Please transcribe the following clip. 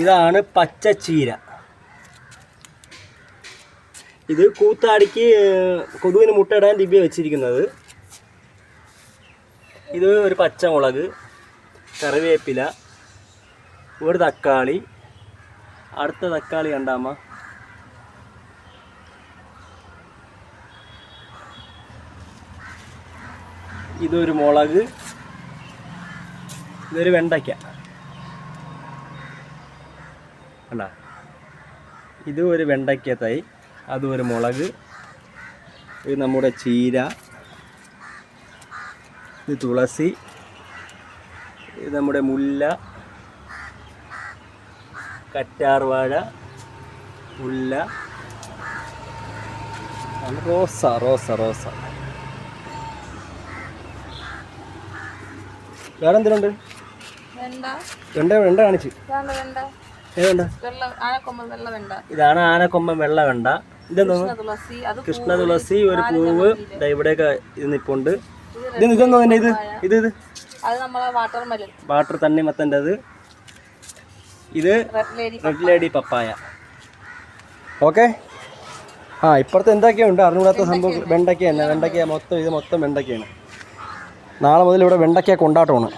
ഇതാണ് പച്ചച്ചീര ഇത് കൂത്താടിക്ക് കൊതുവിന് മുട്ടയിടാൻ ദിവ്യ വെച്ചിരിക്കുന്നത്. ഇത് ഒരു പച്ചമുളക് കറിവേപ്പില ഒരു തക്കാളി അടുത്ത തക്കാളി കണ്ടാമ്മ ഇതൊരു മുളക് ഇതൊരു വെണ്ടയ്ക്ക. കണ്ട ഇത് ഒരു വെണ്ടയ്ക്ക തൈ അതും ഒരു മുളക് ഇത് നമ്മുടെ ചീര ഇത് തുളസി ഇത് നമ്മുടെ മുല്ല കറ്റാർവാഴ മുല്ല റോസ റോസ റോസ. വേറെ എന്തിനുണ്ട് വെണ്ട. വെണ്ട വെണ്ട കാണിച്ച്. ഇതാണ് ആനക്കൊമ്പൻ വെള്ള വെണ്ട. ഇതെന്തോ? കൃഷ്ണ തുളസി ഒരു പൂവ്. ഇവിടെയൊക്കെ ഇത് നിപ്പുണ്ട്. ഇത് ഇതെന്തോ ഇത്? ഇത് ഇത്? വാട്ടർ തന്നെ മത്തന്റെ അത് ഇത് റെഡ് ലേഡി പപ്പായ. ഓക്കെ? ആ ഇപ്പുറത്ത് എന്തൊക്കെയുണ്ട്? അറിഞ്ഞൂടാത്ത സംഭവം വെണ്ടയ്ക്ക തന്നെ. വെണ്ടയ്ക്ക മൊത്തം ഇത് മൊത്തം വെണ്ടയ്ക്കയാണ്. നാളെ മുതൽ ഇവിടെ വെണ്ടയ്ക്ക കൊണ്ടാട്ടമാണ്